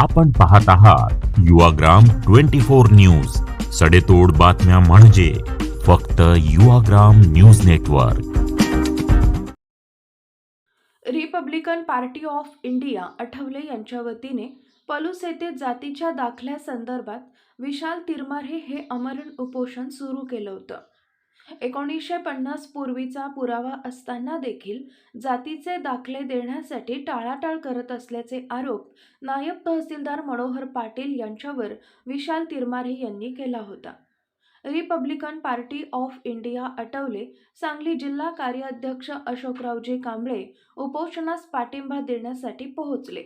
आपण पाहत आहात युवाग्राम ट्वेंटी फोर न्यूज. सडेतोड बातम्या म्हणजे फक्त Yuvagram news network. Republican party of India Athawale यांच्या वतीने पलूस येथे जातीच्या दाखल्यासंदर्भात विशाल तिरमारे हे अमरण उपोषण सुरू केलं होतं. एकोणीसशे पन्नास पूर्वीचा पुरावा असताना देखील जातीचे दाखले देण्यासाठी टाळाटाळ करत असल्याचे आरोप नायब तहसीलदार मनोहर पाटील यांच्यावर विशाल तिरमारे यांनी केला होता. Republican party of India Athawale Sangli जिल्हा कार्याध्यक्ष अशोकरावजी कांबळे उपोषणास पाठिंबा देण्यासाठी पोहोचले.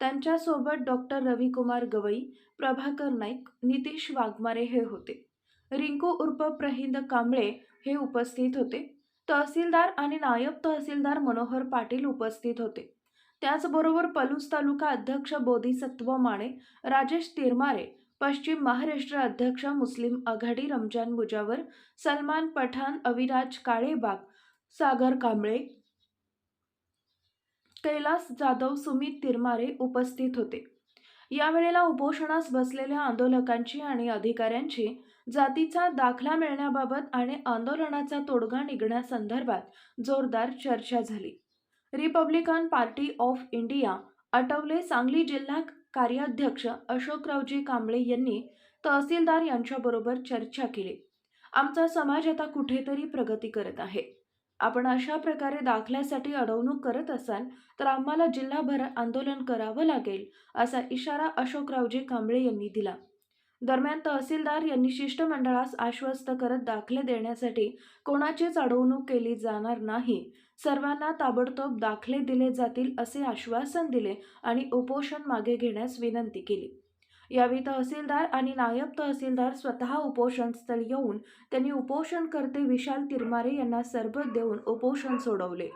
त्यांच्यासोबत डॉक्टर रविकुमार गवई प्रभाकर नाईक नितीश वाघमारे हे होते. रिंकू उर्फ प्रहिंद कांबळे हे उपस्थित होते. तहसीलदार आणि नायब तहसीलदार मनोहर पाटील उपस्थित होते. त्याचबरोबर पलूस तालुका अध्यक्ष बोधिसत्व माने राजेश तिरमारे पश्चिम महाराष्ट्र अध्यक्ष मुस्लिम आघाडी रमजान मुजावर सलमान पठाण अविराज काळेबाग सागर कांबळे कैलास जाधव सुमित तिरमारे उपस्थित होते. यावेळेला उपोषणास बसलेल्या आंदोलकांची आणि अधिकाऱ्यांची जातीचा दाखला मिळण्याबाबत आणि आंदोलनाचा तोडगा निघण्यासंदर्भात जोरदार चर्चा झाली. Republican party of India Athawale Sangli जिल्हा कार्याध्यक्ष अशोकरावजी कांबळे यांनी तहसीलदार यांच्याबरोबर चर्चा केली. आमचा समाज आता कुठेतरी प्रगती करत आहे. आपण अशा प्रकारे दाखल्यासाठी अडवणूक करत असाल तर आम्हाला जिल्हाभर आंदोलन करावं लागेल असा इशारा अशोकरावजी कांबळे यांनी दिला. दरम्यान तहसीलदार यांनी शिष्टमंडळास आश्वस्त करत दाखले देण्यासाठी कोणाचीच अडवणूक केली जाणार नाही. सर्वांना ताबडतोब दाखले दिले जातील असे आश्वासन दिले आणि उपोषण मागे घेण्यास विनंती केली. यावेळी तहसीलदार आणि नायब तहसीलदार स्वतः उपोषणस्थळी येऊन त्यांनी उपोषणकर्ते विशाल तिरमारे यांना सरबत देऊन उपोषण सोडवले.